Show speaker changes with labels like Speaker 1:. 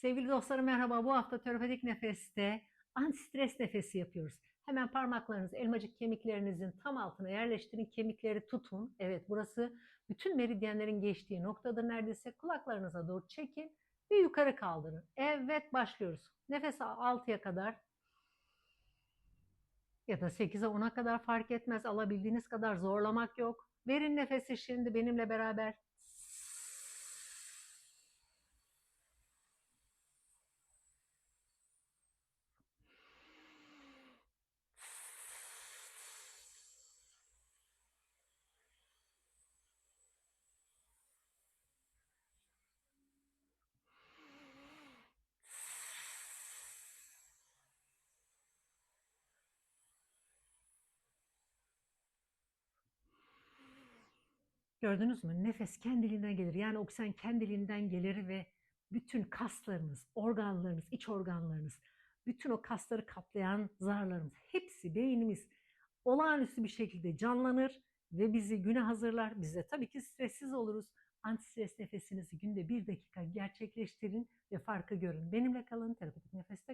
Speaker 1: Sevgili dostlarım merhaba. Bu hafta terapetik nefeste anti-stres nefesi yapıyoruz. Hemen parmaklarınızı elmacık kemiklerinizin tam altına yerleştirin. Kemikleri tutun. Evet burası bütün meridyenlerin geçtiği noktadır neredeyse. Kulaklarınıza doğru çekin ve yukarı kaldırın. Evet başlıyoruz. Nefes 6'ya kadar ya da 8'e 10'a kadar fark etmez. Alabildiğiniz kadar zorlamak yok. Verin nefesi şimdi benimle beraber. Gördünüz mü? Nefes kendiliğinden gelir. Yani oksijen kendiliğinden gelir ve bütün kaslarınız, organlarınız, iç organlarınız, bütün o kasları kaplayan zarlarımız, hepsi beynimiz olağanüstü bir şekilde canlanır ve bizi güne hazırlar. Biz de tabii ki stressiz oluruz. Antistres nefesinizi günde bir dakika gerçekleştirin ve farkı görün. Benimle kalın, terapötik nefeste.